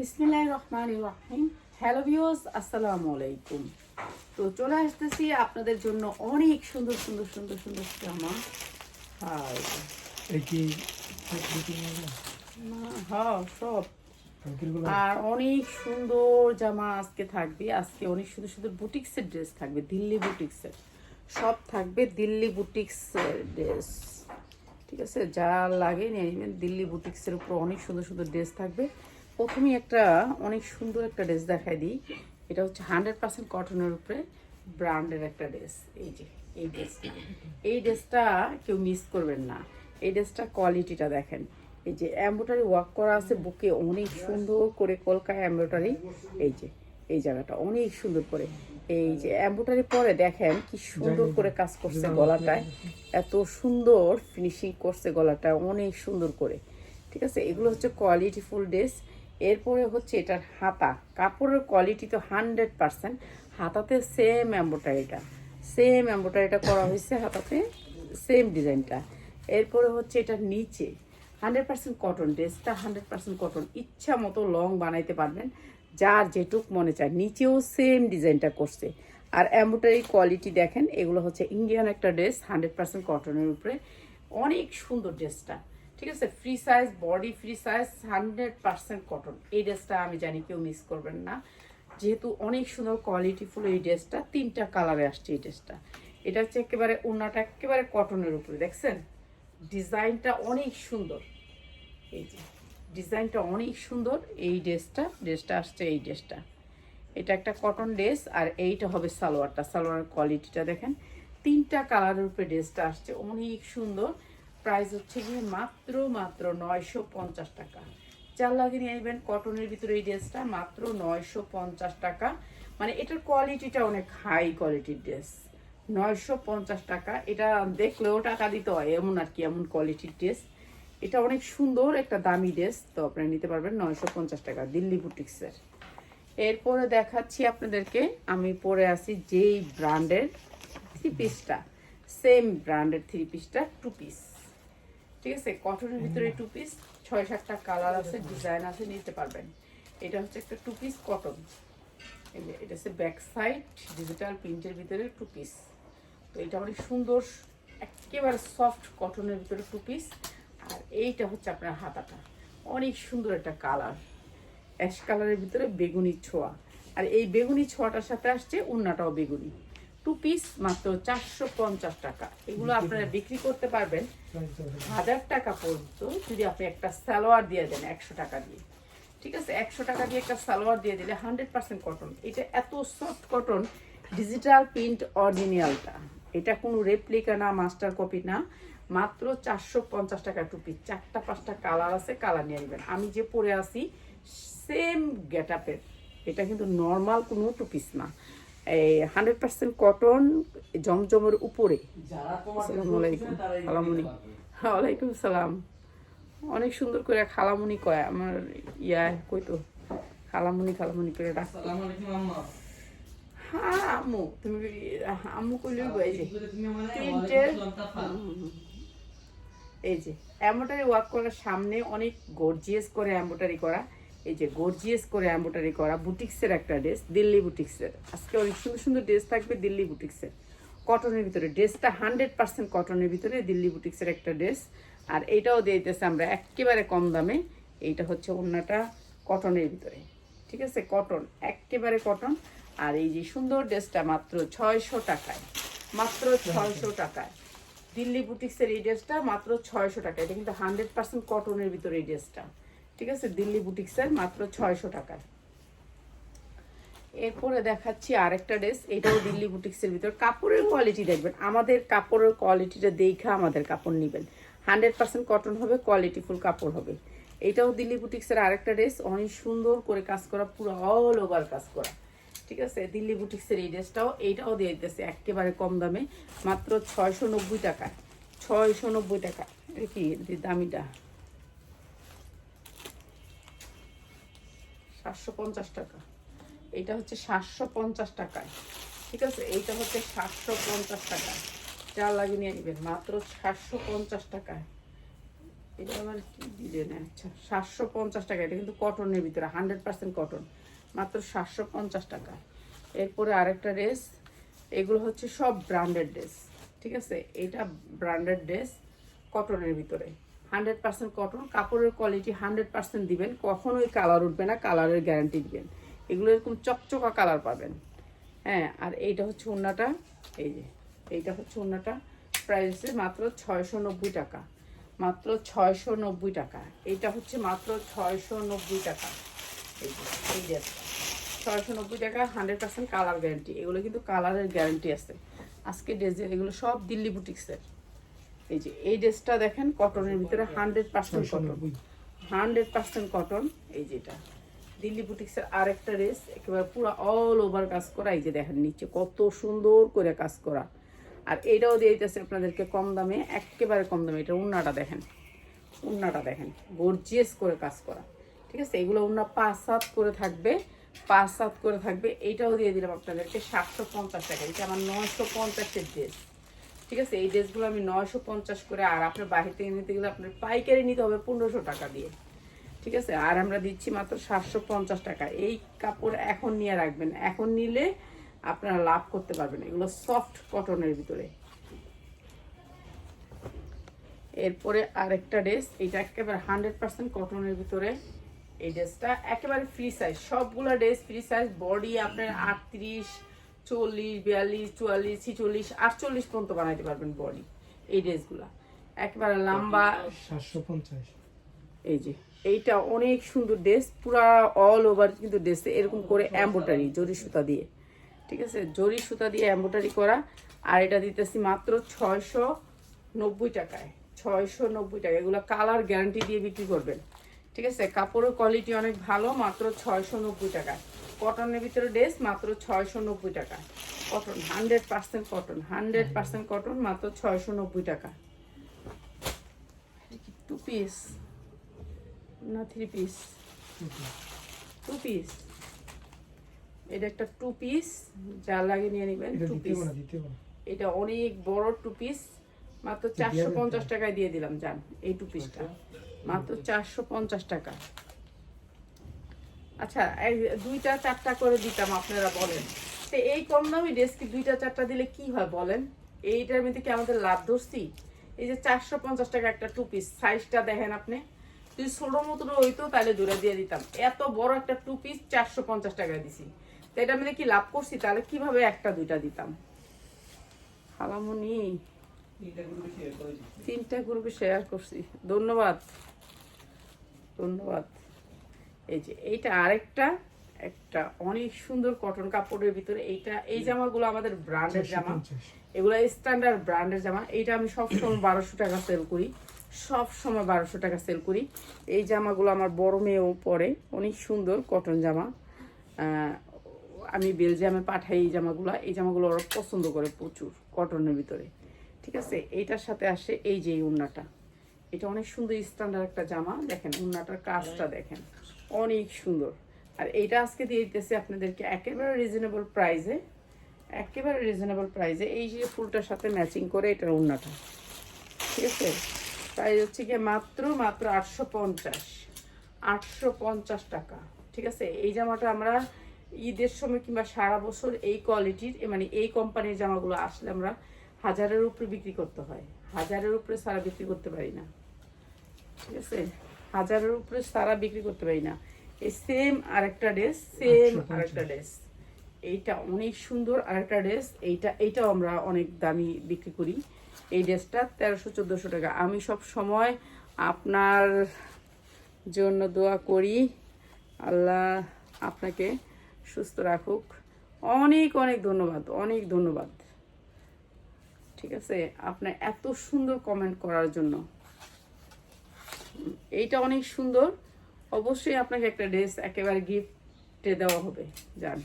বিসমিল্লাহ রহমান রহিম। Hello views আসসালামু আলাইকুম। তো চলে আসতেছি আপনাদের জন্য অনেক সুন্দর সুন্দর সুন্দর সুন্দর জামা। কি হ্যাঁ সব। আর অনেক সুন্দর জামা আজকে থাকবে। আজকে অনেক সুন্দর সুন্দর বুটিক্সের ড্রেস থাকবে দিল্লি বুটিক্সের। সব থাকবে দিল্লি বুটিক্সের ড্রেস। ঠিক আছে? যা লাগে নিয়ে নেবেন দিল্লি বুটিক্সের উপর অনেক সুন্দর সুন্দর ড্রেস থাকবে। প্রথমেই একটা অনেক সুন্দর একটা ড্রেস দেখাই দিই। এটা হচ্ছে হান্ড্রেড পার্সেন্ট কটনের উপরে ব্র্যান্ডের একটা ড্রেস। এই যে, এই ড্রেসটা। এই ড্রেসটা কেউ মিস করবেন না। এই ড্রেসটা কোয়ালিটিটা দেখেন। এই যে এমব্রয়ডারি ওয়ার্ক করা আছে, বুকে অনেক সুন্দর করে কলকায় এমব্রয়ডারি। এই যে, এই জায়গাটা অনেক সুন্দর করে। এই যে এমব্রয়ডারি পরে দেখেন কি সুন্দর করে কাজ করছে গলাটায়। এত সুন্দর ফিনিশিং করছে গলাটায় অনেক সুন্দর করে। ঠিক আছে? এগুলো হচ্ছে কোয়ালিটি ফুল ড্রেস। এরপরে হচ্ছে এটার হাতা। কাপড়ের কোয়ালিটি তো হান্ড্রেড পার্সেন্ট হাতাতে সেম এম্ব্রয়ডারিটা সেম এম্ব্রয়ডারিটা করা হয়েছে হাতাতে সেম ডিজাইনটা এরপরে হচ্ছে এটার নিচে। হান্ড্রেড পার্সেন্ট কটন ড্রেসটা হান্ড্রেড পার্সেন্ট কটন ইচ্ছা মতো লং বানাইতে পারবেন। যার যেটুক মনে চায়। নিচেও সেম ডিজাইনটা করছে। আর এম্ব্রয়ডারি কোয়ালিটি দেখেন, এগুলো হচ্ছে ইন্ডিয়ান একটা ড্রেস হান্ড্রেড পার্সেন্ট কটনের উপরে। অনেক সুন্দর ড্রেসটা ঠিক আছে free size body free size hundred percent cotton এই ড্রেসটা আমি জানি কেউ মিস করবেন না। যেহেতু অনেক সুন্দর কোয়ালিটিফুল এই ড্রেসটা তিনটা কালারে আসছে এই ড্রেসটা এটা হচ্ছে একেবারে ওনাটা একেবারে কটনের উপরে, দেখছেন? ডিজাইনটা অনেক সুন্দর। এই যে, ডিজাইনটা অনেক সুন্দর, এই ড্রেসটা ড্রেসটা আসছে এই ড্রেসটা এটা একটা কটন ড্রেস আর এইটা হবে সালোয়ারটা। সালোয়ারের কোয়ালিটিটা দেখেন। তিনটা কালারের উপরে ড্রেসটা আসছে, অনেক সুন্দর। প্রাইস হচ্ছে গিয়ে মাত্র মাত্র নয়শো পঞ্চাশ টাকা। চার লাগে নিয়ে আসবেন কটনের ভিতরে এই ড্রেসটা মাত্র নয়শো পঞ্চাশ টাকা। মানে এটার কোয়ালিটিটা অনেক হাই কোয়ালিটির ড্রেস নয়শো পঞ্চাশ টাকা, এটা দেখলেও টাকা দিতে হয়, এমন আর কি, এমন কোয়ালিটির ড্রেস এটা অনেক সুন্দর একটা দামি ড্রেস তো আপনারা নিতে পারবেন নয়শো পঞ্চাশ টাকা, দিল্লি বুটিক্সের এরপরে দেখাচ্ছি আপনাদেরকে, আমি পরে আছি যেই ব্র্যান্ডের থ্রি পিসটা সেম ব্র্যান্ডের থ্রি পিসটা টু পিস ঠিক আছে? কটনের ভিতরে টু পিস ছয় সাতটা কালার আছে ডিজাইন আছে নিতে পারবেন। এটা হচ্ছে একটা টু পিস কটন এটা হচ্ছে ব্যাক সাইড ডিজিটাল প্রিন্টের ভিতরে টু পিস তো এটা অনেক সুন্দর একেবারে সফট কটনের ভিতরে টু পিস আর এইটা হচ্ছে আপনার হাতাটা। অনেক সুন্দর একটা কালার অ্যাশ কালারের ভিতরে বেগুনি ছোঁয়া। আর এই বেগুনি ছোঁয়াটার সাথে আসছে উন্নাটাও বেগুনি। টু পিস মাত্র চারশো পঞ্চাশ টাকা। এগুলো আপনারা বিক্রি করতে পারবেন। হাজার টাকা পর্যন্ত যদি আপনি একটা সালোয়ার দিয়ে দেন একশো টাকা দিয়ে। ঠিক আছে? একশো টাকা দিয়ে একটা সালোয়ার দিয়ে দিলে হান্ড্রেড পার্সেন্ট কটন। এটা এত সফট কটন ডিজিটাল প্রিন্ট অরিজিনালটা এটা কোনো রেপ্লিকা না মাস্টার কপি না। মাত্র চারশো পঞ্চাশ টাকা টুপি চারটা, পাঁচটা কালার আছে কালার নিয়ে নেবেন। আমি যে পরে আসি সেম গেট এটা কিন্তু নর্মাল কোনো টুপিস না। এই হান্ড্রেড পার্সেন্ট কটন জমজমের উপরে। আসসালামু আলাইকুম। খালামুনি। হ্যাঁ, ওয়ালাইকুম সালাম। অনেক সুন্দর করে খালামুনি কয় আমার ইয়া কইতো খালামুনি খালামুনি করে ডাক। হ্যাঁ আম্মু তুমি আম্মু কইলেই এই যে। মানে প্রিন্টের ওয়ালাইকুম তাফা এই যে ওয়ার্ক করার সামনে অনেক গর্জিয়াস করে এম্বোটারি করা। এই যে গর্জিয়াস করে এম্বোটারি করা বুটিক্সের একটা ড্রেস দিল্লি বুটিক্সের। আজকে অনেক সুন্দর সুন্দর ড্রেস থাকবে দিল্লি বুটিক্সের। কটনের ভিতরে ড্রেসটা হান্ড্রেড পার্সেন্ট কটনের ভিতরে দিল্লি বুটিক্সের একটা ড্রেস আর এইটাও দিয়ে দিতেছে আমরা একেবারে কম দামে। এইটা হচ্ছে অন্যটা কটনের ভিতরে। ঠিক আছে? কটন একেবারে কটন আর এই যে সুন্দর ড্রেসটা মাত্র ছয়শো টাকায়। মাত্র ছয়শো টাকায়। দিল্লি বুটিক্সের এই ড্রেসটা মাত্র ছয়শো টাকা এটা কিন্তু হান্ড্রেড পার্সেন্ট কটনের ভিতরে এই ড্রেসটা ঠিক আছে? দিল্লি বুটিক্সের মাত্র ছয়শো টাকায়। এরপরে দেখাচ্ছি আরেকটা ড্রেস, এটাও দিল্লি বুটিক্সের ভিতর। কাপড়ের কোয়ালিটি দেখবেন। আমাদের কাপড়ের কোয়ালিটিটা দেখে আমাদের কাপড় নেবেন। হান্ড্রেড পার্সেন্ট কটন হবে কোয়ালিটিফুল কাপড় হবে। এটাও দিল্লি বুটিক্সের আরেকটা ড্রেস, অনেক সুন্দর করে কাজ করা, পুরো অল ওভার কাজ করা। ঠিক আছে? দিল্লি বুটিক্সের এই ড্রেসটাও এইটাও দিয়ে দিতেছে একেবারে কম দামে, মাত্র ছয়শো নব্বই টাকা ছয়শো নব্বই টাকা কি? দামিটা? সাতশো পঞ্চাশ টাকা। এটা হচ্ছে সাতশো পঞ্চাশ টাকায়। ঠিক আছে? এইটা হচ্ছে সাতশো পঞ্চাশ টাকা। যা লাগিয়ে নিয়ে নেবেন। মাত্র সাতশো পঞ্চাশ টাকায়। এটা আবার কি দিলেন আচ্ছা সাতশো পঞ্চাশ টাকা। এটা কিন্তু কটনের ভিতরে, হান্ড্রেড পার্সেন্ট কটন। মাত্র সাতশো পঞ্চাশ টাকা এরপরে আরেকটা ড্রেস। এগুলো হচ্ছে সব ব্র্যান্ডেড ড্রেস। ঠিক আছে? এটা ব্র্যান্ডেড ড্রেস কটনের ভিতরে। হান্ড্রেড পার্সেন্ট কটন, কাপড়ের কোয়ালিটি হান্ড্রেড পার্সেন্ট দিবেন, কখনোই কালার উঠবে না কালারের গ্যারান্টি দিবেন। এগুলো এরকম চকচকা কালার পাবেন। হ্যাঁ আর এইটা হচ্ছে ওন্নাটা এই যে, এইটা হচ্ছে ওন্নাটা প্রাইস মাত্র ছয়শো নব্বই টাকা, মাত্র ছয়শো নব্বই টাকা। এইটা হচ্ছে মাত্র ছয়শো নব্বই টাকা। এই যে এই যে ছয়শো নব্বই টাকা, হান্ড্রেড পার্সেন্ট কালার গ্যারান্টি এগুলো কিন্তু কালারের গ্যারান্টি আছে। আজকে ড্রেসের এগুলো সব দিল্লি বুটিক্সের এই যে এই ড্রেসটা দেখেন কটনের ভিতরে hundred percent cotton hundred percent cotton এই যেটা দিল্লি বুটিক্সের আরেকটা ড্রেস একেবারে পুরো অল ওভার কাজ করা। এই যে দেখেন নিচে কত সুন্দর করে কাজ করা। আর এটাও দিয়ে দিতেছে আপনাদেরকে কম দামে একেবারে কম দামে। এটা উন্নাটা দেখেন উন্নাটা দেখেন গর্জিয়াস করে কাজ করা। ঠিক আছে? এগুলো উন্না পাঁচ সাত করে থাকবে পাঁচ সাত করে থাকবে। এইটাও দিয়ে দিলাম আপনাদেরকে সাতশো পঞ্চাশ টাকা। এটা আমার নয়শো পঞ্চাশের ড্রেস ঠিক আছে? এই ড্রেসগুলো আমি নয়শো পঞ্চাশ করে আর আপনার বাহির থেকে নিতে গেলে আপনার পাইকারি নিতে হবে পনেরোশো টাকা দিয়ে। ঠিক আছে? আর আমরা দিচ্ছি মাত্র সাতশো পঞ্চাশ টাকা। এই কাপড় এখন নিয়ে রাখবেন। এখন নিলে আপনারা লাভ করতে পারবেন। এগুলো সফট কটনের ভিতরে। এরপরে আরেকটা ড্রেস। এটা একেবারে হান্ড্রেড পার্সেন্ট কটনের ভিতরে। এই ড্রেসটা একেবারে ফ্রি সাইজ সবগুলো ড্রেস ফ্রি সাইজ বডি আপনার আটত্রিশ চল্লিশ বিয়াল্লিশ চুয়াল্লিশ ছিচল্লিশ আটচল্লিশ পর্যন্ত বানাইতে পারবেন বডি এই ড্রেসগুলা একেবারে লম্বা। সাতশো পঞ্চাশ। এই যে এইটা অনেক সুন্দর ড্রেস পুরা অল ওভার কিন্তু ড্রেসে এরকম করে এম্বোটারি জরি সুতা দিয়ে। ঠিক আছে? জরি সুতা দিয়ে এম্বোটারি করা। আর এটা দিতেছি মাত্র ছয়শো নব্বই টাকায়। ছয়শো নব্বই টাকা। এগুলো কালার গ্যারান্টি দিয়ে বিক্রি করবেন। ঠিক আছে? কাপড়ের কোয়ালিটি অনেক ভালো মাত্র ছয়শো নব্বই টাকায়। কটনের ভিতরে ড্রেস মাত্র ছয়শো নব্বই টাকা। Cotton hundred percent cotton hundred percent cotton মাত্র ছয়শো নব্বই টাকা। টু পিস না থ্রি পিস টু পিস এটা একটা টু পিস যা লাগে নিয়ে নেবেন টু পিস এটা অনেক বড় টু পিস মাত্র চারশো পঞ্চাশ টাকায় দিয়ে দিলাম যান এই টু পিসটা মাত্র চারশো পঞ্চাশ টাকা। আচ্ছা দুইটা চারটা করে দিতাম আপনারা বলেন। তো এই কম দামি ড্রেস কি দুইটা চারটা দিলে কি হয় বলেন? এইটার মধ্যে কি আমাদের লাভ ধরছি? এই যে চারশো পঞ্চাশ টাকা একটা টু পিস সাইজটা দেখেন আপনি। যদি ছোট মতো হইতো তাহলে দূরে দিয়ে দিতাম। এত বড় একটা টু পিস চারশো পঞ্চাশ টাকা দিছি। তো এটা মধ্যে কি লাভ করছি? তাহলে কীভাবে একটা দুইটা দিতাম? খালামুনি তিনটা গ্রুপে শেয়ার করছি। ধন্যবাদ। ধন্যবাদ। এই যে এইটা আরেকটা একটা অনেক সুন্দর কটন কাপড়ের ভিতরে এইটা এই জামাগুলো আমাদের ব্র্যান্ডের জামা। এগুলো স্ট্যান্ডার্ড ব্র্যান্ডের জামা। এইটা আমি সবসময় বারোশো টাকা সেল করি। সব সময় বারোশো টাকা সেল করি। এই জামাগুলো আমার বড় মেয়েও পরে। অনেক সুন্দর কটন জামা। আমি বেলজিয়ামে পাঠাই এই জামাগুলো। এই জামাগুলো ওরা পছন্দ করে প্রচুর কটনের ভিতরে। ঠিক আছে? এইটার সাথে আসে এই যে এই উন্নাটা। এটা অনেক সুন্দর স্ট্যান্ডার্ড একটা জামা। দেখেন উন্নাটার কাজটা দেখেন। অনেক সুন্দর। আর এইটা আজকে দিয়ে দিতেছি আপনাদেরকে একেবারে রিজনেবল প্রাইসে একেবারে রিজনেবল প্রাইসে এই যে ফুলটার সাথে ম্যাচিং করে এটার উন্নাটা ঠিক আছে? প্রাইস হচ্ছে গিয়ে মাত্র মাত্র আটশো পঞ্চাশ। আটশো পঞ্চাশ টাকা। ঠিক আছে? এই জামাটা আমরা ঈদের সময় কিংবা সারা বছর এই কোয়ালিটির মানে এই কোম্পানির জামাগুলো আসলে আমরা হাজারের উপরে বিক্রি করতে হয়। হাজারের উপরে সারা বিক্রি করতে পারি না। ঠিক আছে? হাজারের উপরে সারা বিক্রি করতে পারি না। এই সেম আরেকটা ড্রেস সেম 850 আরেকটা ড্রেস এইটা অনেক সুন্দর আরেকটা ড্রেস এইটা এইটাও আমরা অনেক দামি বিক্রি করি। এই ড্রেসটা তেরোশো চোদ্দোশো টাকা। আমি সব সময় আপনার জন্য দোয়া করি। আল্লাহ আপনাকে সুস্থ রাখুক। অনেক অনেক ধন্যবাদ অনেক ধন্যবাদ। ঠিক আছে? আপনার এত সুন্দর কমেন্ট করার জন্য। এইটা অনেক সুন্দর। অবশ্যই আপনাকে একটা ড্রেস একেবারে গিফটে দেওয়া হবে, জান।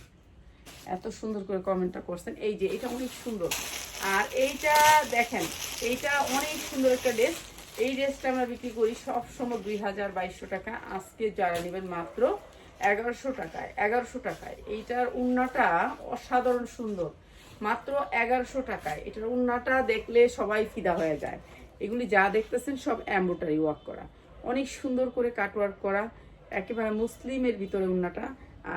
এত সুন্দর করে কমেন্টটা করছেন। এই যে, এটা অনেক সুন্দর। আর এইটা দেখেন, এইটা অনেক সুন্দর একটা ড্রেস। এই ড্রেসটা আমরা বিক্রি করি সব সময় দুই হাজার বাইশশো টাকা। আজকে যারা নেবেন মাত্র এগারোশো টাকায় এগারোশো টাকায়। এইটার উন্নাটা অসাধারণ সুন্দর। মাত্র এগারোশো টাকায়। এটার উন্নাটা দেখলে সবাই ফিদা হয়ে যায়। এগুলি যা দেখতেছেন সব এম্ব্রয়ডারি ওয়াক করা। অনেক সুন্দর করে কাটওয়ার্ক করা, একেবারে মুসলিমের ভিতরে উন্নাটা,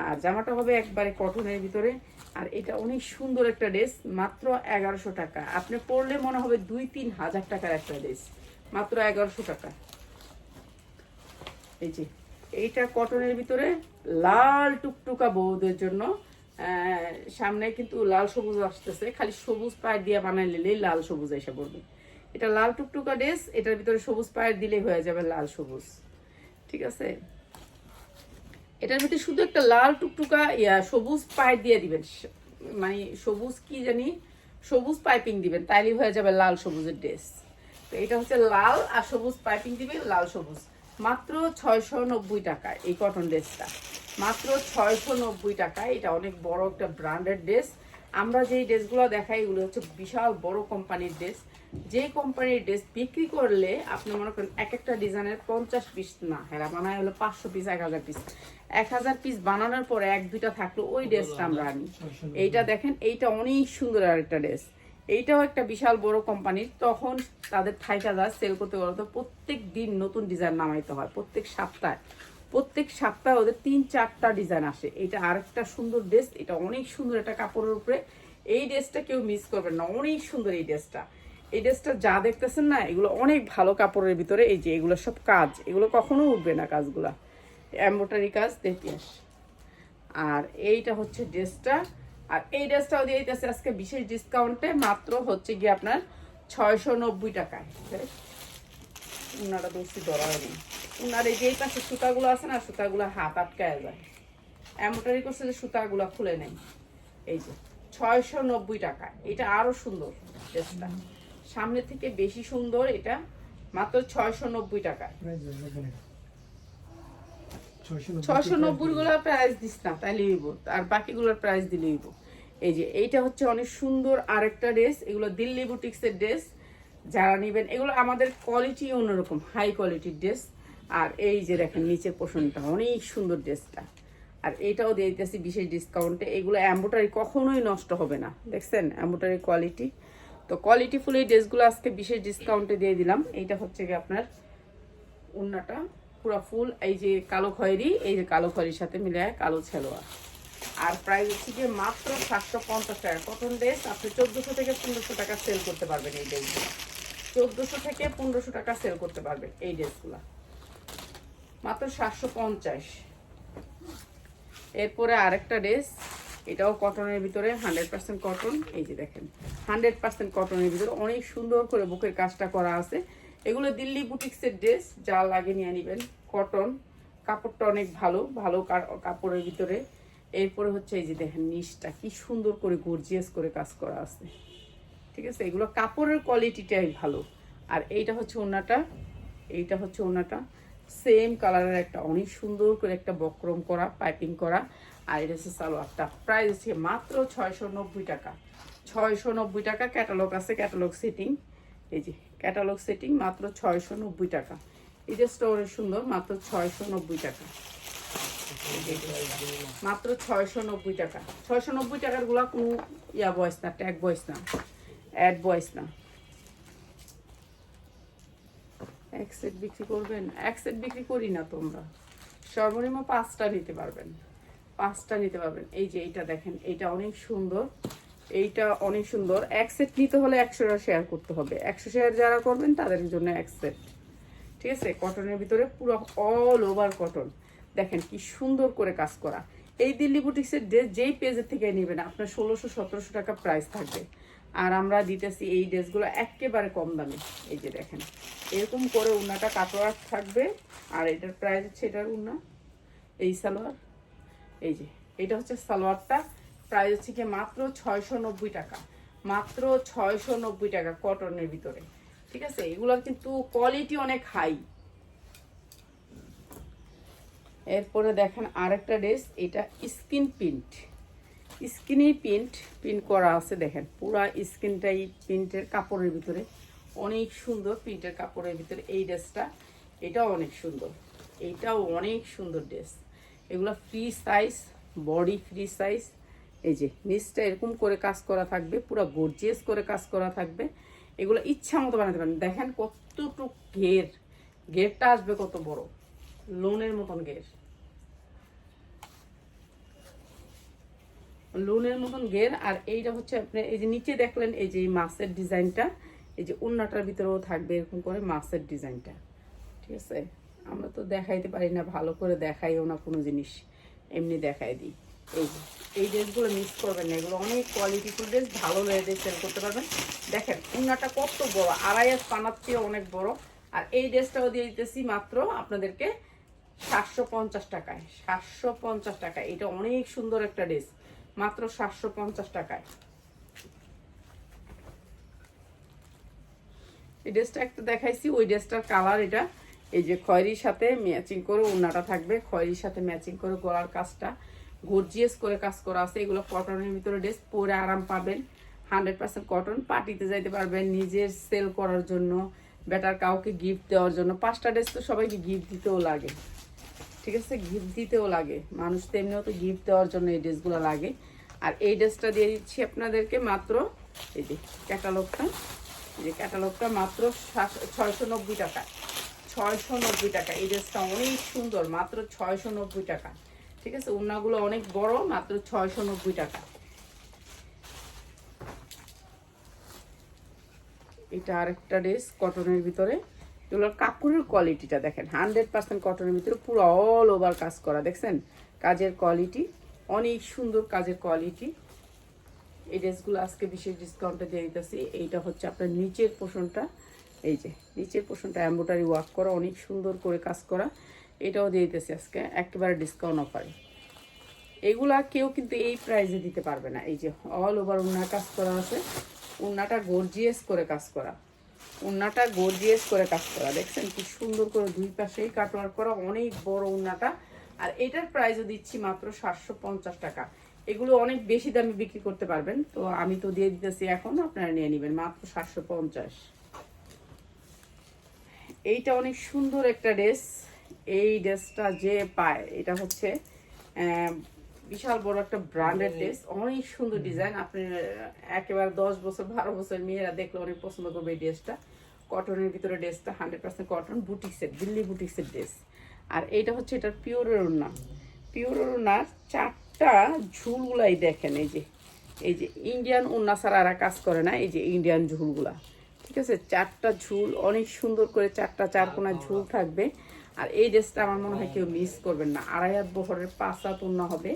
আর জামাটা হবে একবারে কটনের ভিতরে, আর এটা অনেক সুন্দর একটা ড্রেস মাত্র এগারোশো টাকা। আপনি পরলে মনে হবে দুই তিন হাজার টাকার একটা ড্রেস মাত্র এগারোশো টাকা। এই যে, এইটা কটনের ভিতরে লাল টুকটুকা বউদের জন্য সামনে কিন্তু লাল সবুজ আসতেছে, খালি সবুজ পায়ে দিয়ে বানাই নিলেই লাল সবুজ এসে পড়বে। এটা লাল টুকটুকা ড্রেস, এটার ভিতরে সবুজ পায়ের দিলেই হয়ে যাবে লাল সবুজ। ঠিক আছে? এটার ভিতরে শুধু একটা লাল টুকটুকা, ইয়া, সবুজ পাইপ দিয়ে দিবেন। মানে সবুজ কি জানি? সবুজ পাইপিং দিবেন, তাইলেই হয়ে যাবে লাল সবুজের ড্রেস। তো এটা হচ্ছে লাল আর সবুজ পাইপিং দিবেন, লাল সবুজ। মাত্র ছয়শো নব্বই টাকা এই কটন ড্রেসটা। মাত্র ছয়শো নব্বই টাকা, এটা অনেক বড় একটা ব্র্যান্ডেড ড্রেস। আমরা যেই ড্রেসগুলো দেখাই, এগুলো হচ্ছে বিশাল বড় কোম্পানির ড্রেস। যে কোম্পানির ড্রেস বিক্রি করলে আপনি মনে করেন এক একটা ডিজাইনের পঞ্চাশ পিস না, হেরা বানায় হলো পাঁচশো পিস এক হাজার পিস এক হাজার পিস বানানোর পরে এক, দুইটা থাকল ওই ড্রেসটা আমরা আনি। এইটা দেখেন, এইটা অনেক সুন্দর আর একটা ড্রেস। এইটাও একটা বিশাল বড় কোম্পানির তখন তাদের ঠাইটা যা সেল করতে বলতো প্রত্যেক দিন নতুন ডিজাইন নামাইতে হয়, প্রত্যেক সপ্তাহে। প্রত্যেক সপ্তাহে ওদের তিন, চারটা ডিজাইন আসে। এটা আরেকটা সুন্দর ড্রেস, এটা অনেক সুন্দর একটা কাপড়ের উপরে। এই ড্রেসটা কেউ মিস করবেন না, অনেক সুন্দর এই ড্রেসটা। এই ড্রেসটা যা দেখতেছেন না, এগুলো অনেক ভালো কাপড়ের ভিতরে, এই যে এগুলো সব কাজ, এগুলো কখনো উঠবে না কাজগুলা। এম্বোটারি কাজ, দেখি আস। আর এইটা হচ্ছে ড্রেসটা। আর এই ড্রেসটাও দিয়ে দিতেছে আজকে বিশেষ ডিসকাউন্টে মাত্র হচ্ছে গিয়ে আপনার ছয়শো নব্বই টাকায়। উনারা বেশি ধরা হবে উনার এই যে পাশে সুতাগুলো আছে না, সুতাগুলো হাত আটকায় যায়। এমব্রয়ডারি করছে যে সুতাগুলো খুলে নেই। এই যে ছয়শো নব্বই টাকা এটা আরও সুন্দর ড্রেসটা। সামনে থেকে বেশি সুন্দর এটা মাত্র ছয়শো নব্বই টাকা ছয়শো নব্বই গুলোর প্রাইস দিস না তাইলে হইব। আর বাকিগুলোর প্রাইস দিলে এই যে এইটা হচ্ছে অনেক সুন্দর আরেকটা ড্রেস এগুলো দিল্লি বুটিক্সের ড্রেস যারা নেবেন এগুলো আমাদের কোয়ালিটি অন্যরকম হাই কোয়ালিটির ড্রেস আর এই যে দেখেন নিচের পোষণটা অনেক সুন্দর ড্রেসটা আর এটাও দিয়ে দিতেছি বিশেষ ডিসকাউন্টে এগুলো অ্যাম্বোটারি কখনোই নষ্ট হবে না দেখছেন? অ্যাম্বোটারি কোয়ালিটি তো কোয়ালিটি ফুল এই ড্রেসগুলো আজকে বিশেষ ডিসকাউন্টে দিয়ে দিলাম। এইটা হচ্ছে কি আপনার উন্নাটা, পুরো ফুল, এই যে কালো খয়েরি, এই যে কালো খয়েরির সাথে মিলে কালো ছেলোয়া। আর প্রাইস হচ্ছে গিয়ে মাত্র সাতশো পঞ্চাশ টাকা। কটন ড্রেস আপনি চোদ্দোশো থেকে পনেরোশো টাকা সেল করতে পারবেন এই ড্রেসগুলো চোদ্দোশো থেকে পনেরোশো টাকা সেল করতে পারবেন এই ড্রেসগুলো মাত্র সাতশো পঞ্চাশ। এরপরে আরেকটা ড্রেস এটাও কটনের ভিতরে হান্ড্রেড পার্সেন্ট কটন এই যে দেখেন হান্ড্রেড পার্সেন্ট কটনের ভিতরে অনেক সুন্দর করে বুকের কাজটা করা আছে। এগুলো দিল্লি বুটিক্সের ড্রেস যা লাগে নিয়ে নেবেন। কটন কাপড়টা অনেক ভালো ভালো কাপড়ের ভিতরে। এরপরে হচ্ছে এই যে দেখেন নিচটা কি সুন্দর করে গর্জিয়াস করে কাজ করা আছে। ঠিক আছে? এগুলো কাপড়ের কোয়ালিটিটাই ভালো। আর এইটা হচ্ছে ওনাটা, এইটা হচ্ছে ওনাটা। সেম কালারের একটা, অনেক সুন্দর করে একটা বক্রম করা পাইপিং করা। আর সালোয়ারটা। প্রাইস হচ্ছে মাত্র ছয়শো নব্বই টাকা। ছয়শো নব্বই টাকা ক্যাটালগ আছে ক্যাটালগ সেটিং এই যে ক্যাটালগ সেটিং মাত্র ছয়শো নব্বই টাকা। এই যে স্টোরে সুন্দর, মাত্র ছয়শো নব্বই টাকা। মাত্র ছয়শো নব্বই টাকা। ছয়শো নব্বই টাকারগুলা কোনো ইয়া বয়স না ট্যাগ বয়স না। অ্যাড বয়স না। এক সেট বিক্রি করবেন, এক সেট বিক্রি করি না তোমরা। সর্বনিম্ন পাঁচটা নিতে পারবেন। পাঁচটা নিতে পারবেন। এই যে এইটা দেখেন, এইটা অনেক সুন্দর। এইটা অনেক সুন্দর। এক সেট নিতে হলে একশোটা শেয়ার করতে হবে। একশো শেয়ার যারা করবেন, তাদের জন্য এক সেট ঠিক আছে? কটনের ভিতরে পুরো অল ওভার কটন দেখেন কি সুন্দর করে কাজ করা। এই দিল্লি বুটিক্সের ড্রেস যেই পেজের থেকে নেবেন, আপনার ষোলোশো, সতেরোশো টাকা প্রাইস থাকবে। আর আমরা দিতেছি এই ড্রেসগুলো একেবারে কম দামে। এই যে দেখেন, এরকম করে উন্নাটা কাটোয়ার থাকবে। আর এটার প্রাইস হচ্ছে এটার উন্না। এই সালোয়ার। এই যে, এটা হচ্ছে সালোয়ারটা। প্রাইস হচ্ছে কি মাত্র ছয়শো নব্বই টাকা। মাত্র ছয়শো নব্বই টাকা কটনের ভিতরে। ঠিক আছে? এগুলোর কিন্তু কোয়ালিটি অনেক হাই এরপরে দেখেন আরেকটা ড্রেস এটা skin print skinny print print করা আছে দেখেন। পুরা স্কিনটাই প্রিন্টের কাপড়ের ভিতরে। অনেক সুন্দর প্রিন্টের কাপড়ের ভিতরে এই ড্রেসটা এটাও অনেক সুন্দর। এইটাও অনেক সুন্দর ড্রেস এগুলো free size body free size এই যে, নিচটা এরকম করে কাজ করা থাকবে, পুরো গর্জিয়াস করে কাজ করা থাকবে। এগুলো ইচ্ছা মতো বানাতে পারেন দেখেন কতটুক ঘের। ঘেরটা আসবে কত বড়। লোনের মতন ঘের। লোনের মতন ঘের। আর এইটা হচ্ছে আপনি এই যে নিচে দেখলেন, এই যে মাছের ডিজাইনটা এই যে উন্নাটার ভিতরেও থাকবে এরকম করে মাছের ডিজাইনটা ঠিক আছে? আমরা তো দেখাইতে পারি না, ভালো করে দেখাইও না কোনো জিনিস। এমনি দেখাই দিই। এই এই ড্রেসগুলো মিস করবেন না, এগুলো অনেক কোয়ালিটিফুল ড্রেস ভালো রেটে সেল করতে পারবেন। দেখেন উন্নাটা কত বড়, আড়াই হাত পানার চেয়ে অনেক বড়। আর এই ড্রেসটাও দিয়ে দিতেছি মাত্র আপনাদেরকে সাতশো পঞ্চাশ টাকায়, সাতশো পঞ্চাশ টাকায়। এটা অনেক সুন্দর একটা ড্রেস, মাত্র সাতশো পঞ্চাশ টাকায়। এই ড্রেসটা একটা দেখাইছি, ওই ড্রেসটার কালার এটা এই যে খয়েরির সাথে ম্যাচিং করে ওড়নাটা থাকবে, খয়েরির সাথে ম্যাচিং করে গলার কাজটা। গর্জিয়াস করে কাজ করা আছে, এগুলো কটনের ভিতরে ড্রেস পরে আরাম পাবেন। হান্ড্রেড পার্সেন্ট কটন পার্টিতে যাইতে পারবেন নিজের সেল করার জন্য বেটার কাউকে গিফট দেওয়ার জন্য। পাঁচটা ড্রেস তো সবাইকে গিফট দিতেও লাগে। ঠিক আছে? গিফট দিতেও লাগে। মানুষ তো এমনিও তো গিফট দেওয়ার জন্য এই ড্রেসগুলো লাগে। আর এই ড্রেসটা দিয়ে দিচ্ছি আপনাদেরকে মাত্র, এই যে ক্যাটালগটা এই যে ক্যাটালগটা মাত্র ছয়শো নব্বই টাকা। ছয়শো নব্বই টাকা। এই ড্রেসটা অনেক সুন্দর, মাত্র ছয়শো নব্বই টাকা। ঠিক আছে? উন্নাগুলো অনেক বড়, মাত্র ছয়শো নব্বই টাকা। এটা আরেকটা ড্রেস কটনের ভিতরে। এগুলোর কাপড়ের কোয়ালিটিটা দেখেন। হান্ড্রেড পার্সেন্ট কটনের ভিতরে পুরো অল ওভার কাজ করা, দেখছেন? কাজের কোয়ালিটি, অনেক সুন্দর কাজের কোয়ালিটি। এই ড্রেসগুলো আজকে বিশেষ ডিসকাউন্টে দিয়ে দিতেছি। এইটা হচ্ছে আপনার নিচের পোষণটা এই যে, নিচের পোষণটা এম্ব্রয়ডারি ওয়ার্ক করা, অনেক সুন্দর করে কাজ করা। এটাও দিয়ে দিতেছি আজকে, একেবারে ডিসকাউন্ট অফারে এগুলা কেউ কিন্তু এই প্রাইজে দিতে পারবে না। এই যে অল ওভার উন্না কাজ করা আছে। উন্নাটা গর্জিয়াস করে কাজ করা। উন্নাটা গর্জিয়াস করে কাজ করা। দেখছেন কি সুন্দর করে দুই পাশেই কাটওয়ার করা, অনেক বড় উন্নাটা। আর এটার প্রাইসও দিচ্ছি মাত্র সাতশো পঞ্চাশ টাকা। এগুলো অনেক বেশি দামে বিক্রি করতে পারবেন। তো আমি তো দিয়ে দিতেছি এখন, আপনারা নিয়ে নেবেন মাত্র সাতশো পঞ্চাশ। এইটা অনেক সুন্দর একটা ড্রেস। এই ড্রেসটা যে পায় এটা হচ্ছে বিশাল বড় একটা ব্র্যান্ডেড ড্রেস। অনেক সুন্দর ডিজাইন। আপনি একেবারে দশ বছর বারো বছর মেয়েরা দেখলে অনেক পছন্দ করবে এই ড্রেসটা। কটনের ভিতরে ড্রেসটা হান্ড্রেড পার্সেন্ট কটন বুটিক্সের দিল্লি বুটিক্সের ড্রেস আর এইটা হচ্ছে এটার পিওরের ওড়না। পিওরের ওড়নার চারটা ঝুলগুলাই দেখেন এই যে এই যে ইন্ডিয়ান ওড়না ছাড়া আর কাজ করে না এই যে ইন্ডিয়ান ঝুলগুলা। ঠিক আছে? চারটা ঝুল অনেক সুন্দর করে চারটা চার কোনা ঝুল থাকবে। আর এই ড্রেসটা আমার মনে হয় কেউ মিস করবেন না। আড়াই হাত বহরের পাঁচ হাত হবে।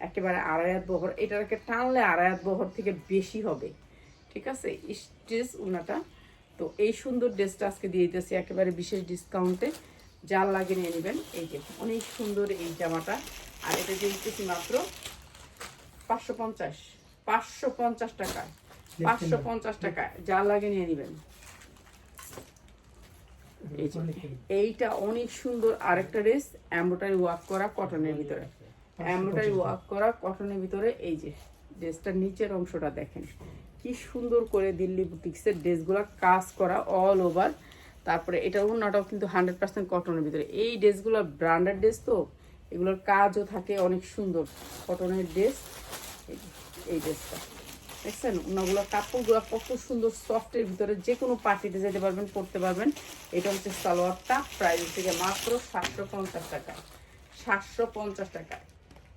একেবারে আড়াই হাত বহর। এটাকে টানলে আড়াই হাত বহর থেকে বেশি হবে। ঠিক আছে? স্ট্রেস উনাটা তো এই সুন্দর ড্রেসটা আজকে দিয়ে দিতেছি একেবারে বিশেষ ডিসকাউন্টে জাল লাগিয়ে নিয়ে নেবেন। এই যে অনেক সুন্দর এই জামাটা। আর এটা দিয়ে দিতেছি মাত্র পাঁচশো পঞ্চাশ। পাঁচশো পঞ্চাশ টাকায় পাঁচশো পঞ্চাশ টাকায় জাল লাগিয়ে নিয়ে নেবেন। এইটা অনেক সুন্দর আরেকটা ড্রেস এমব্রয়ডারি ওয়ার্ক করা কটনের ভিতরে। এমব্রয়ডারি ওয়ার্ক করা কটনের ভিতরে এই যে ড্রেসটার নিচের অংশটা দেখেন। কি সুন্দর করে দিল্লি বুটিক্সের ড্রেসগুলো কাজ করা অল ওভার তারপরে এটা অন্যটাও কিন্তু হান্ড্রেড পার্সেন্ট কটনের ভিতরে। এই ড্রেসগুলো ব্র্যান্ডেড ড্রেস তো এগুলোর কাজও থাকে অনেক সুন্দর কটনের ড্রেস। এই ড্রেসটা। দেখছেন? ওনাগুলো কাপড়গুলো কত সুন্দর সফটের ভিতরে যে কোনো পার্টিতে যেতে পারবেন পরতে পারবেন। এটা হচ্ছে সালোয়ারটা প্রাইস থেকে মাত্র সাতশো পঞ্চাশ টাকা। সাতশো পঞ্চাশ টাকা।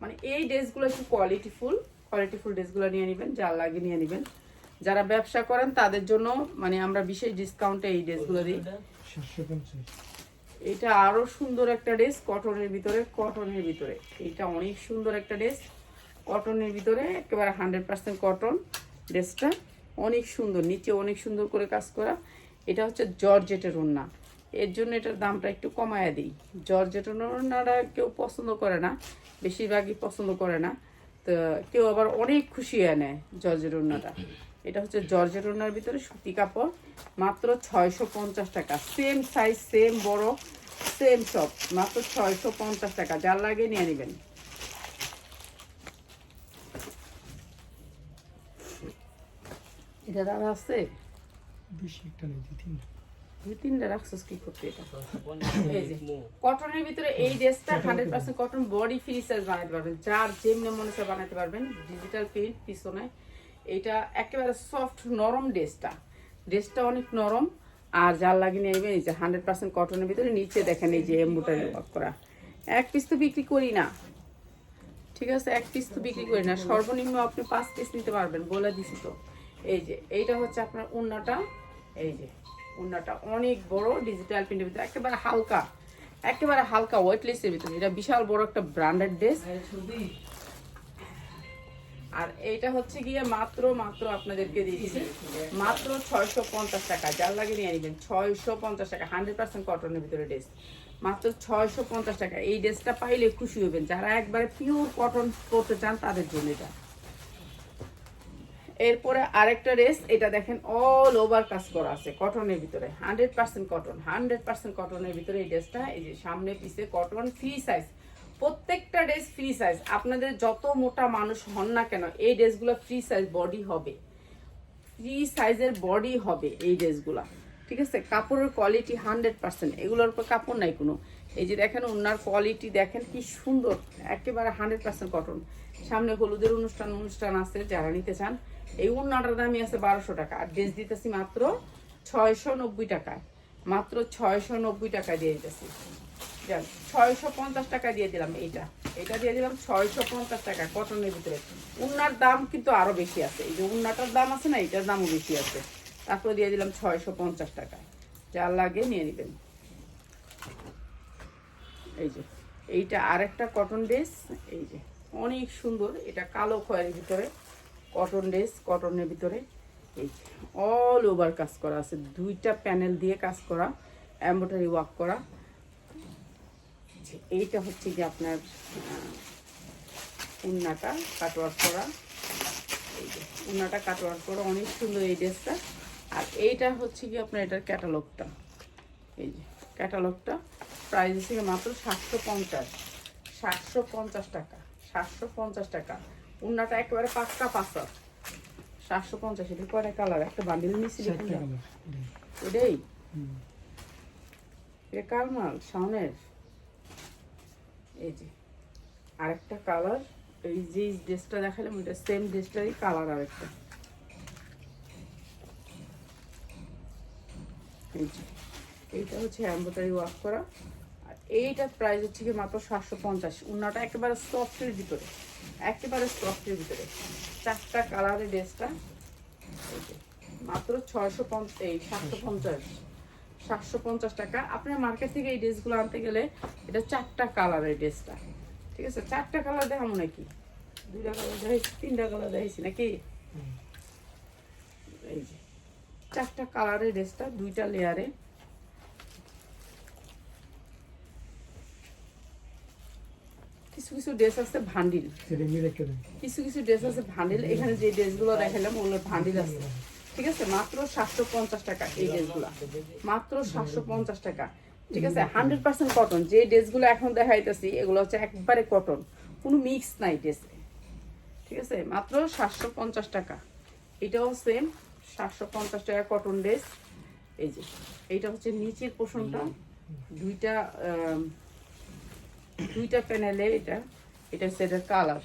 মানে এই ড্রেসগুলো একটু কোয়ালিটিফুল কোয়ালিটিফুল ড্রেসগুলো নিয়ে নেবেন যার লাগে নিয়ে নেবেন। যারা ব্যবসা করেন তাদের জন্য মানে আমরা বিশেষ ডিসকাউন্টে এই ড্রেসগুলো দিই। এটা আরও সুন্দর একটা ড্রেস কটনের ভিতরে কটনের ভিতরে। এটা অনেক সুন্দর একটা ড্রেস। কটনের ভিতরে একেবারে হান্ড্রেড পার্সেন্ট কটন ড্রেসটা অনেক সুন্দর, নিচে অনেক সুন্দর করে কাজ করা। এটা হচ্ছে জর্জেটের ওড়না। এর জন্য এটার দামটা একটু কমায়া দিই। জর্জেটের ওড়নাটা কেউ পছন্দ করে না, বেশিরভাগই পছন্দ করে না। তো কেউ আবার অনেক খুশি হয়ে নেয় জর্জের ওড়নাটা। এটা হচ্ছে জর্জের ওড়নার ভিতরে সুতি কাপড়, মাত্র ছয়শো পঞ্চাশ টাকা। সেম সাইজ সেম বড় সেম সব মাত্র ছয়শো পঞ্চাশ টাকা। যার লাগে নিয়ে নেবেন। এটা দাদা আছে। বেশি একটা নেই দুই তিনটা। দুই তিনটা রাখছিস কি করতে এটা? কটনের ভিতরে এই ড্রেসটা hundred percent cotton body free size বানাতে পারবেন। যার যেমনি মনে হয় বানাতে পারবেন। ডিজিটাল প্রিন্ট পিছনে। এটা একেবারে সফট নরম ড্রেসটা ড্রেসটা অনেক নরম। আর যার লাগে নিয়ে নেবেন এই যে হান্ড্রেড পার্সেন্ট কটনের ভিতরে নিচে দেখেন এই যে এম্বুটারি ওয়ার্ক করা। এক পিস তো বিক্রি করি না। ঠিক আছে এক পিস তো বিক্রি করি না। সর্বনিম্ন আপনি পাঁচ পিস নিতে পারবেন বলে দিছি তো। এই যে এইটা হচ্ছে আপনার উন্নাটা। এই যে উন্নাটা অনেক বড় ডিজিটাল প্রিন্টের ভিতরে একেবারে হালকা একেবারে হালকা ওয়েটলেসের ভিতরে। এটা বিশাল বড় একটা ব্র্যান্ডেড ড্রেস আর এইটা হচ্ছে গিয়ে মাত্র মাত্র আপনাদেরকে দিচ্ছি মাত্র ছয়শো পঞ্চাশ টাকা। যার লাগে নিয়ে নেবেন ছয়শো পঞ্চাশ টাকা হান্ড্রেড পার্সেন্ট কটনের ভিতরে ড্রেস মাত্র ছয়শো পঞ্চাশ টাকা। এই ড্রেসটা পাইলে খুশি হবেন। যারা একবারে পিওর কটন পরতে চান তাদের জন্য এটা। এরপরে আরেকটা ড্রেস এটা দেখেন অল ওভার কাজ করা আছে কটনের ভিতরে। Hundred percent cotton hundred percent কটনের ভিতরে এই ড্রেসটা এই যে সামনে পিছে কটন ফ্রি সাইজ প্রত্যেকটা ড্রেস ফ্রি সাইজ আপনাদের যত মোটা মানুষ হন না কেন, এই ড্রেসগুলো ফ্রি সাইজ বডি হবে। ফ্রি সাইজের বডি হবে এই ড্রেসগুলা ঠিক আছে? কাপড়ের কোয়ালিটি হান্ড্রেড পার্সেন্ট এগুলোর উপর কাপড় নাই কোনো। এই যে দেখেন, ওনার কোয়ালিটি দেখেন কি সুন্দর। একেবারে হান্ড্রেড পার্সেন্ট কটন সামনে হলুদের অনুষ্ঠান অনুষ্ঠান আছে, যারা নিতে চান এই উন্নাটার দামই আছে বারোশো টাকা। আর ড্রেস দিতেছি মাত্র ছয়শো নব্বই টাকায়। মাত্র ছয়শো নব্বই টাকা দিয়ে দিতেছি। যান ছয়শো পঞ্চাশ টাকা দিয়ে দিলাম এইটা। এটা দিয়ে দিলাম ছয়শো পঞ্চাশ টাকা কটনের ভিতরে। উন্নার দাম কিন্তু আরও বেশি আছে। এই যে উন্নাটার দাম আছে না এটার দামও বেশি আছে। তারপরে দিয়ে দিলাম ছয়শো পঞ্চাশ টাকা যা লাগে নিয়ে নেবেন। এই যে, এইটা আরেকটা কটন ড্রেস এই যে, অনেক সুন্দর। এটা কালো খয়ের ভিতরে। কটন ড্রেস কটনের ভিতরে এই অল ওভার কাজ করা আছে। দুইটা প্যানেল দিয়ে কাজ করা এম্ব্রয়ডারি ওয়ার্ক করা। এইটা হচ্ছে যে আপনার উন্নাটা কাটওয়ার্ক করা। উন্নাটা কাটওয়ার্ক করা, অনেক সুন্দর এই ড্রেসটা আর এইটা হচ্ছে কি আপনার এটার ক্যাটালগটা এই যে ক্যাটালগটা প্রাইস হিসেবে মাত্র সাতশো পঞ্চাশ। সাতশো পঞ্চাশ টাকা, সাতশো পঞ্চাশ টাকা। উন্নাটা একেবারে পাক্কা পাঁচা সাতশো পঞ্চাশ এটা কয়টা কালার একটা বান্ডিল নিচ্ছি এটাই? এটা কার মাল সামনের এই যে আরেকটা কালার এই যে ড্রেসটা দেখালাম ওইটা সেম ড্রেসটারই কালার আরেকটা। এই যে এইটা হচ্ছে এম্ব্রয়ডারি ওয়ার্ক করা। আর এইটার প্রাইস হচ্ছে কি মাত্র সাতশো পঞ্চাশ উন্নাটা একেবারে সফটের ভিতরে। একেবারে সফটের ভিতরে। চারটা কালারের ড্রেসটা মাত্র ছয়শো পঞ্চাশ এই সাতশো পঞ্চাশ সাতশো পঞ্চাশ টাকা। আপনার মার্কেট থেকে এই ড্রেসগুলো আনতে গেলে এটা চারটা কালারের ড্রেসটা ঠিক আছে? চারটা কালার দেখাবো নাকি? দুইটা কালার দেখাইছি তিনটা কালার দেখাইছি নাকি? এই যে চারটা কালারের ড্রেসটা দুইটা লেয়ারে কিছু কিছু ড্রেস আছে ভান্ডিল। কিছু কিছু ড্রেস আছে ভান্ডিল। এখানে যে ড্রেসগুলো দেখালাম ওগুলো ভান্ডিল আছে। ঠিক আছে? মাত্র সাতশো পঞ্চাশ টাকা এই ড্রেসগুলো মাত্র সাতশো পঞ্চাশ টাকা। ঠিক আছে? হান্ড্রেড পার্সেন্ট কটন যে ড্রেসগুলো এখন দেখাইতেছি এগুলো হচ্ছে একবারে কটন কোনো মিক্স নাই ড্রেসে ঠিক আছে? মাত্র সাতশো পঞ্চাশ টাকা। এটাও সেম সাতশো পঞ্চাশ টাকা কটন ড্রেস এই যে এইটা হচ্ছে নিচের পোষণটা দুইটা দুইটা প্যানেলে এটা এটা হচ্ছে এটার কালার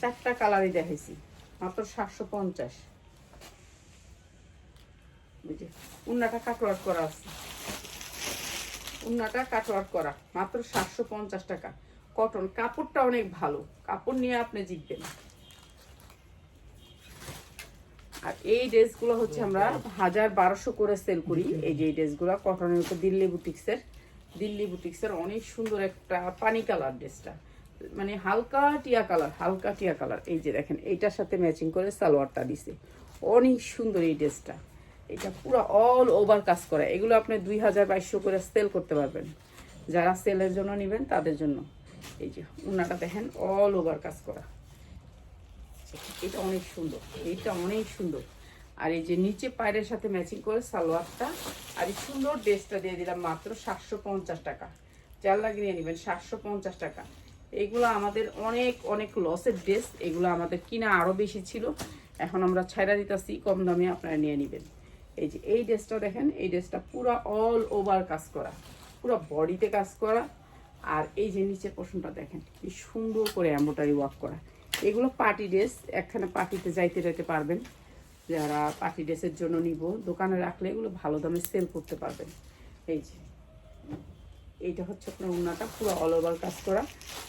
চারটা কালারই দেখাইছি মাত্র সাতশো পঞ্চাশ। উন্নাটা কাটওয়ার্ক করা আছে। উন্নাটা কাটওয়ার্ক করা মাত্র সাতশো পঞ্চাশ টাকা। কটন কাপড়টা অনেক ভালো। কাপড় নিয়ে আপনি জিতবেন। আর এই ড্রেসগুলো হচ্ছে আমরা হাজার বারোশো করে সেল করি। এই যে এই ড্রেসগুলো কটনের উপর দিল্লি বুটিক্সের দিল্লি বুটিক্সের অনেক সুন্দর একটা পানি কালার ড্রেসটা। মানে হালকা টিয়া কালার, হালকা টিয়া কালার। এই যে দেখেন, এইটার সাথে ম্যাচিং করে সালোয়ারটা দিছে। অনেক সুন্দর এই ড্রেসটা। এটা পুরো অল ওভার কাজ করা। এগুলো আপনি দুই হাজার বাইশশো করে সেল করতে পারবেন। যারা সেলের জন্য নেবেন, তাদের জন্য। এই যে উন্নাটা দেখেন অল ওভার কাজ করা। এটা অনেক সুন্দর। এইটা অনেক সুন্দর। আর এই যে নিচে পায়ের সাথে ম্যাচিং করে সালোয়ারটা, আর এই সুন্দর ড্রেসটা দিয়ে দিলাম মাত্র সাতশো পঞ্চাশ টাকা। লাগিয়ে নিয়ে নেবেন সাতশো পঞ্চাশ টাকা। এগুলো আমাদের অনেক অনেক লসের ড্রেস এগুলো আমাদের কিনা আরও বেশি ছিল। এখন আমরা ছাইরা দিতেছি, কম দামে আপনারা নিয়ে নেবেন। এই যে এই ড্রেসটা দেখেন, এই ড্রেসটা পুরো অল ওভার কাজ করা। পুরো বডিতে কাজ করা। আর এই যে নিচের পোর্শনটা দেখেন, কি সুন্দর করে এম্ব্রয়ডারি ওয়ার্ক করা। এগুলো পার্টি ড্রেস একখানে পার্টিতে যাইতে যাইতে পারবেন। যারা পার্টি ড্রেসের জন্য নিব দোকানে রাখলে এগুলো ভালো দামে সেল করতে পারবেন। এই যে। এইটা হচ্ছে আপনার উন্নাটা পুরো অল ওভার কাজ করা।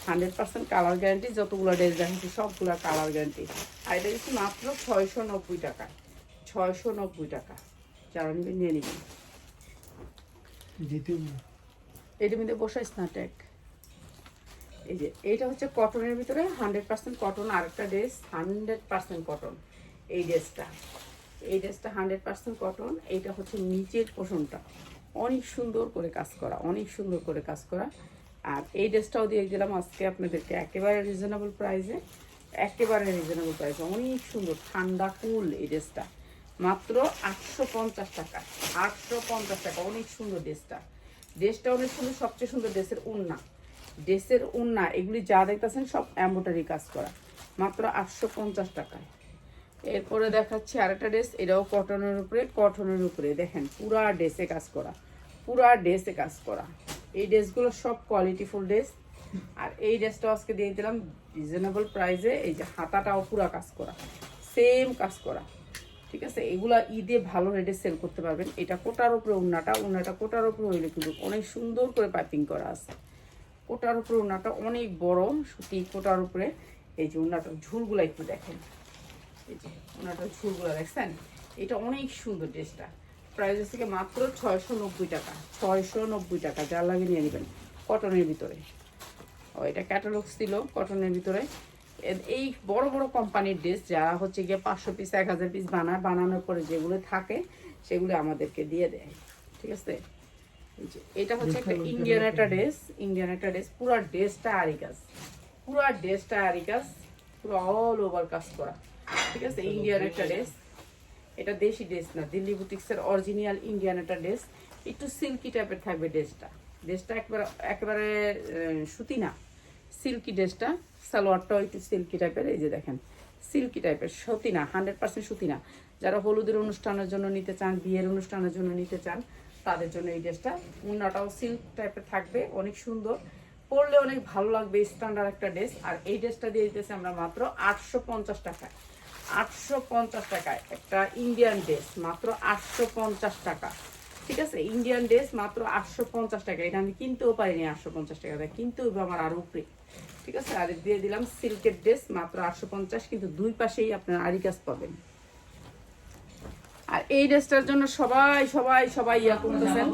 হান্ড্রেড পার্সেন্ট কালার গ্যারান্টি যতগুলো ড্রেস দেখাচ্ছি সবগুলো কালার গ্যারান্টি আর এটা কিন্তু মাত্র ছয়শো নব্বই টাকা। ছয়শো নব্বই টাকা। যারা নেবেন নিয়ে নেবেন এটার মধ্যে বসাইস না ট্যাগ এই যে এইটা হচ্ছে কটনের ভিতরে হান্ড্রেড পার্সেন্ট কটন আরেকটা ড্রেস হান্ড্রেড পার্সেন্ট কটন এই ড্রেসটা। এই ড্রেসটা হান্ড্রেড পার্সেন্ট কটন, এইটা হচ্ছে নিচের পোষণটা অনেক সুন্দর করে কাজ করা, অনেক সুন্দর করে কাজ করা। আর এই ড্রেসটাও দিয়ে দিলাম আজকে আপনাদেরকে একেবারে রিজনেবল প্রাইসে একেবারে রিজনেবল প্রাইসে অনেক সুন্দর, ঠান্ডা কুল এই ড্রেসটা। মাত্র আটশো পঞ্চাশ টাকা, আটশো পঞ্চাশ টাকা, অনেক সুন্দর ড্রেসটা। ড্রেসটা অনেক সুন্দর, সবচেয়ে সুন্দর ড্রেসের উন্না। ড্রেসের উন্না, এগুলি যা দেখতেছেন সব এম্বোটারি কাজ করা। মাত্র আটশো পঞ্চাশ টাকায়। এরপরে দেখাচ্ছি আরেকটা ড্রেস এটাও কটনের উপরে কটনের উপরে। দেখেন, পুরা ড্রেসে কাজ করা। পুরা ড্রেসে কাজ করা। এই ড্রেসগুলো সব কোয়ালিটিফুল ড্রেস আর এই ড্রেসটাও আজকে দিয়ে দিলাম রিজনেবল প্রাইসে এই যে হাতাটাও পুরা কাজ করা। সেম কাজ করা। ঠিক আছে? এগুলা ঈদে ভালো রেটে সেল করতে পারবেন। এটা কোটার উপরে উন্নাটা উন্নাটা কোটার উপরে হইলে কিন্তু অনেক সুন্দর করে পাইপিং করা আছে। কোটার উপরে উন্নাটা অনেক বড়, সুতি কোটার উপরে। এই যে উন্নাটার ঝুলগুলো একটু দেখেন। এই যে উন্নাটার ঝুলগুলো দেখছেন? এটা অনেক সুন্দর ড্রেসটা। প্রাইস মাত্র ছয়শো নব্বই টাকা। ছয়শো নব্বই টাকা যার লাগে নিয়ে নেবেন কটনের ভিতরে। ও এটা ক্যাটালগ ছিল কটনের ভিতরে। এই বড় বড় কোম্পানির ড্রেস যারা হচ্ছে গিয়ে পাঁচশো পিস এক হাজার পিস বানায় বানানোর পরে যেগুলো থাকে সেগুলো আমাদেরকে দিয়ে দেয়। ঠিক আছে? এটা হচ্ছে একটা ইন্ডিয়ান একটা ড্রেস ইন্ডিয়ান একটা ড্রেস পুরো ড্রেসটা আরি কাজ পুরো ড্রেসটা আরি কাজ পুরো অল ওভার কাজ করা। ঠিক আছে ইন্ডিয়ান একটা ড্রেস এটা দেশি ড্রেস না, দিল্লি বুটিক্সের অরিজিনাল ইন্ডিয়ান একটা ড্রেস একটু সিল্কি টাইপের থাকবে ড্রেসটা ড্রেসটা একবারে, একেবারে সুতি না। সিল্কি ড্রেসটা সালোয়ারটাও একটু সিল্কি টাইপের এই যে দেখেন। সিল্কি টাইপের সুতি না হান্ড্রেড পার্সেন্ট সুতি না। যারা হলুদের অনুষ্ঠানের জন্য নিতে চান, বিয়ের অনুষ্ঠানের জন্য নিতে চান, তাদের জন্য এই ড্রেসটা উন্নাটাও সিল্ক টাইপের থাকবে, অনেক সুন্দর। পরলে অনেক ভালো লাগবে স্ট্যান্ডার্ড একটা ড্রেস আর এই ড্রেসটা দিয়ে দিতেছি আমরা মাত্র আটশো পঞ্চাশ টাকায় আটশো পঞ্চাশ টাকায়। একটা ইন্ডিয়ান ড্রেস মাত্র আটশো পঞ্চাশ টাকা। ঠিক আছে? ইন্ডিয়ান ড্রেস মাত্র আটশো পঞ্চাশ টাকা। এটা আমি কিনতেও পারিনি আটশো পঞ্চাশ টাকা। হবে আমার আরও উপরে। ঠিক আছে? আর দিয়ে দিলাম সিল্কের ড্রেস মাত্র আটশো পঞ্চাশ কিন্তু দুই পাশেই আপনার আরি কাজ পাবেন। আর এই ড্রেসটার জন্য সবাই সবাই সবাই ইয়া করতেছেন।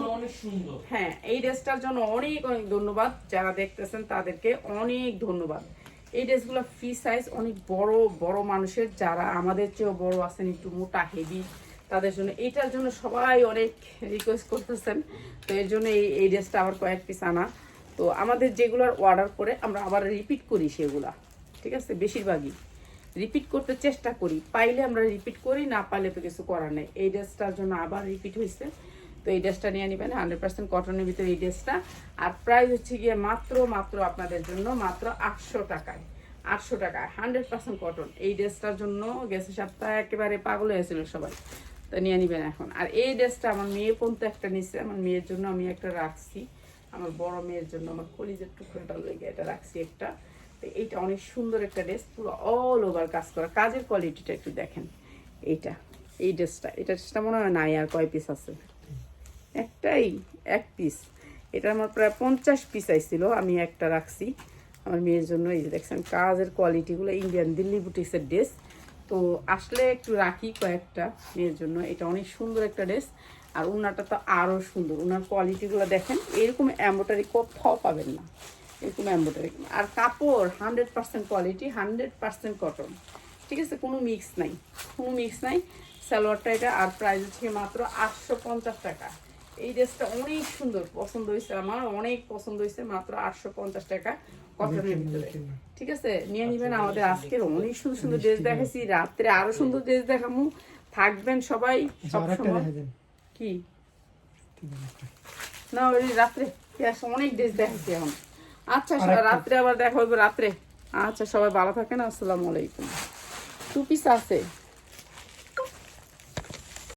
হ্যাঁ এই ড্রেসটার জন্য অনেক অনেক ধন্যবাদ। যারা দেখতেছেন তাদেরকে অনেক ধন্যবাদ। এই ড্রেসগুলো ফ্রি সাইজ, অনেক বড় বড় মানুষের যারা আমাদের চেয়েও বড় আছেন, একটু মোটা হেভি তাদের জন্য এইটার জন্য সবাই অনেক রিকোয়েস্ট করতেছেন। তো এর জন্য এই এই ড্রেসটা আবার কয়েক পিস আনা। তো আমাদের যেগুলোর অর্ডার করে আমরা আবার রিপিট করি সেগুলা, ঠিক আছে? বেশিরভাগই রিপিট করতে চেষ্টা করি। পাইলে আমরা রিপিট করি, না পাইলে তো কিছু করার নেই। এই ড্রেসটার জন্য আবার রিপিট হয়েছে তো এই ড্রেসটা নিয়ে নেবেন হান্ড্রেড পার্সেন্ট কটনের ভিতরে এই ড্রেসটা। আর প্রাইস হচ্ছে গিয়ে মাত্র মাত্র আপনাদের জন্য মাত্র আটশো টাকায়। আটশো টাকায় হান্ড্রেড পার্সেন্ট কটন এই ড্রেসটার জন্য গেছে সপ্তাহে একেবারে পাগল হয়েছিল সবাই। তো নিয়ে নেবেন এখন। আর এই ড্রেসটা আমার মেয়ে পর্যন্ত একটা নিচ্ছে আমার মেয়ের জন্য আমি একটা রাখছি। আমার বড় মেয়ের জন্য আমার কলিজের টুকরোটা লেগে এটা রাখছি একটা। তো এইটা অনেক সুন্দর একটা ড্রেস, পুরো অল ওভার কাজ করা। কাজের কোয়ালিটিটা একটু দেখেন। এইটা, এই ড্রেসটা। এটা ড্রেসটা মনে হয় নাই আর কয় পিস আছে? একটাই, এক পিস এটা আমার প্রায় পঞ্চাশ পিস আইছিল, আমি একটা রাখছি। আমার মেয়ের জন্য এই দেখছেন, কাজের কোয়ালিটিগুলো ইন্ডিয়ান দিল্লি বুটিক্সের ড্রেস তো আসলে একটু রাখি কয়েকটা মেয়ের জন্য, এটা অনেক সুন্দর একটা ড্রেস আর উনাটা তো আরও সুন্দর উনার কোয়ালিটিগুলো দেখেন, এরকম এম্বোটারি কোথাও পাবেন না। এরকম এম্বোটারি আর কাপড় hundred percent quality hundred percent cotton ঠিক আছে, কোনো মিক্স নাই, কোনো মিক্স নাই। সালোয়ারটা এটা, আর প্রাইস হচ্ছে মাত্র আটশো পঞ্চাশ টাকা। এই ড্রেসটা অনেক সুন্দর পছন্দ হয়েছে আমার অনেক পছন্দ হয়েছে মাত্র আটশো পঞ্চাশ টাকা কটনের ভিতরে। ঠিক আছে? নিয়ে নিবেন আমাদের আজকের অনেক সুন্দর সুন্দর ড্রেস দেখেছি রাত্রে আরও সুন্দর ড্রেস দেখামু। থাকবেন সবাই আচ্ছা সব আরেকটা সময়। দেখা দেন কি? না ওই রাত্রে। অনেক ড্রেস দেখাচ্ছি এখন। আচ্ছা। রাত্রে আবার দেখা হবে রাত্রে। আচ্ছা সবাই ভালো থাকেন আসসালামু আলাইকুম। টু পিস আছে।